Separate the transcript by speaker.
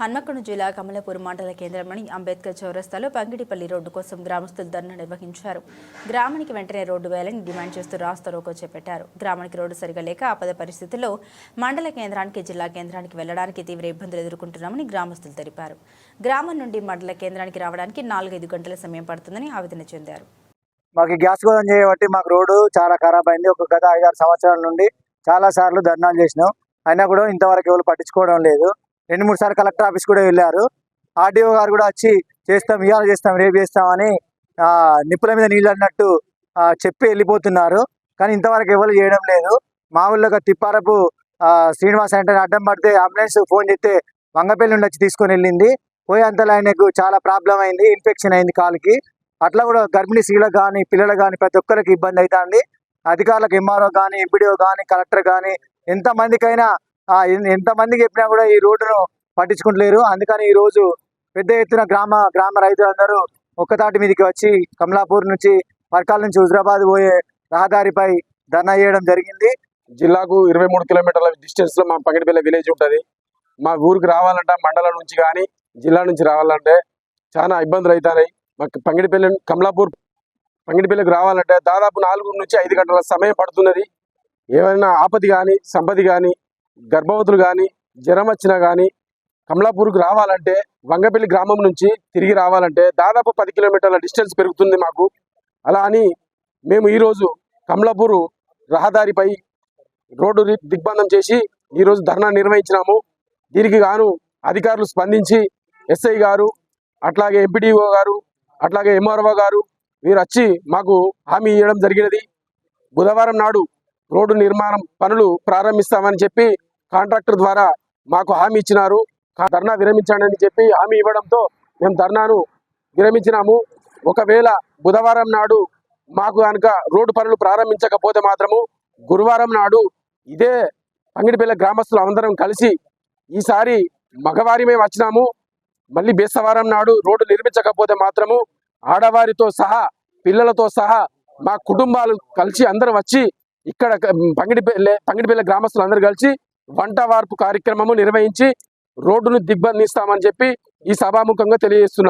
Speaker 1: హన్మకొండ జిల్లా కమలపూర్ మండల కేంద్రంలోని అంబేద్కర్ చౌరస్తాలో పంగిడిపల్లి రోడ్డు కోసం గ్రామస్తులు ధర్నా నిర్వహించారు. గ్రామానికి వెంటనే రోడ్డు వేయాలని డిమాండ్ చేస్తూ రాస్తా రోకో చేపట్టారు. గ్రామానికి రోడ్డు సరిగా లేక ఆపద పరిస్థితుల్లో మండల కేంద్రానికి జిల్లా కేంద్రానికి వెళ్ళడానికి తీవ్ర ఇబ్బందులు ఎదుర్కొంటున్నామని గ్రామస్తులు తెలిపారు. గ్రామం నుండి మండల కేంద్రానికి రావడానికి నాలుగైదు గంటల సమయం పడుతుందని ఆవేదన చెందారు.
Speaker 2: మాకు గ్యాస్ గోదం చేయబట్టి మాకు రోడ్డు చాలా ఖరాబ్ అయింది. ఒక గత ఐదారు సంవత్సరాల నుండి చాలా సార్లు ధర్నాలు చేసినాం. అయినా కూడా ఇంతవరకు ఎవరు పట్టించుకోవడం లేదు. రెండు మూడు సార్లు కలెక్టర్ ఆఫీస్ కూడా వెళ్ళారు. ఆర్డీఓ గారు కూడా వచ్చి చేస్తాం ఇవాళ చేస్తాం రేపు చేస్తామని నిప్పుల మీద నీళ్ళు అన్నట్టు చెప్పి వెళ్ళిపోతున్నారు. కానీ ఇంతవరకు ఎవరు చేయడం లేదు. మా ఊళ్ళో ఒక తిప్పారపు శ్రీనివాస్ అంటే అడ్డం పడితే అంబులెన్స్ ఫోన్ చేస్తే వంగపల్లి నుండి వచ్చి తీసుకొని వెళ్ళింది. పోయేంతలో ఆయనకు చాలా ప్రాబ్లం అయింది ఇన్ఫెక్షన్ అయింది కాలుకి. అట్లా కూడా గర్భిణీ స్త్రీలకు కానీ పిల్లలకు కానీ ప్రతి ఒక్కరికి ఇబ్బంది అవుతుంది. అధికారులకు ఎంఆర్ఓ కానీ ఎంపీడీఓ కానీ కలెక్టర్ కానీ ఎంతమందికైనా ఎంతమందికి చెప్పినా కూడా ఈ రోడ్డును పట్టించుకుంటలేరు. అందుకని ఈ రోజు పెద్ద ఎత్తున గ్రామ గ్రామ రైతులందరూ ఒక్కతాటి మీదకి వచ్చి కమలాపూర్ నుంచి పర్కాల నుంచి హుజరాబాద్ పోయే రహదారిపై ధర్నా చేయడం జరిగింది.
Speaker 3: జిల్లాకు ఇరవై మూడు కిలోమీటర్ల డిస్టెన్స్లో మా పగిడిపల్లి విలేజ్ ఉంటుంది. మా ఊరికి రావాలంటే మండలం నుంచి కానీ జిల్లా నుంచి రావాలంటే చాలా ఇబ్బందులు అవుతున్నాయి మాకు పంగిడిపల్లి కమలాపూర్ పంగిడిపల్లికి రావాలంటే దాదాపు నాలుగు నుంచి ఐదు గంటల సమయం పడుతున్నది. ఏమైనా ఆపది కానీ సంపది కానీ గర్భవతులు కానీ జ్వరం వచ్చినా కానీ కమలాపూర్కి రావాలంటే వంగపల్లి గ్రామం నుంచి తిరిగి రావాలంటే దాదాపు పది కిలోమీటర్ల డిస్టెన్స్ పెరుగుతుంది మాకు. అలా అని మేము ఈరోజు కమలాపూరు రహదారిపై రోడ్డు దిగ్బంధం చేసి ఈరోజు ధర్నా నిర్వహించినాము. దీనికి గాను అధికారులు స్పందించి ఎస్ఐ గారు అట్లాగే ఎంపీడీఓ గారు అట్లాగే ఎంఆర్ఓ గారు వీరు వచ్చి మాకు హామీ ఇవ్వడం జరిగినది. బుధవారం నాడు రోడ్డు నిర్మాణం పనులు ప్రారంభిస్తామని చెప్పి కాంట్రాక్టర్ ద్వారా మాకు హామీ ఇచ్చినారు. ధర్నా విరమించండి చెప్పి హామీ ఇవ్వడంతో మేము ధర్నాను విరమించినాము. ఒకవేళ బుధవారం నాడు మాకు కనుక రోడ్డు పనులు ప్రారంభించకపోతే మాత్రము గురువారం నాడు ఇదే పంగిడిపల్లె గ్రామస్తులు అందరం కలిసి ఈసారి మగవారి మేము వచ్చినాము. మళ్ళీ బేస్తవారం నాడు రోడ్డు నిర్మించకపోతే మాత్రము ఆడవారితో సహా పిల్లలతో సహా మా కుటుంబాలు కలిసి అందరం వచ్చి ఇక్కడ పంగిడిపల్లె పంగిడిపల్లె గ్రామస్తులు అందరూ కలిసి వంట వార్పు కార్యక్రమము నిర్వహించి రోడ్డును దిగ్బంధిస్తామని చెప్పి ఈ సభాముఖంగా తెలియజేస్తున్నాం.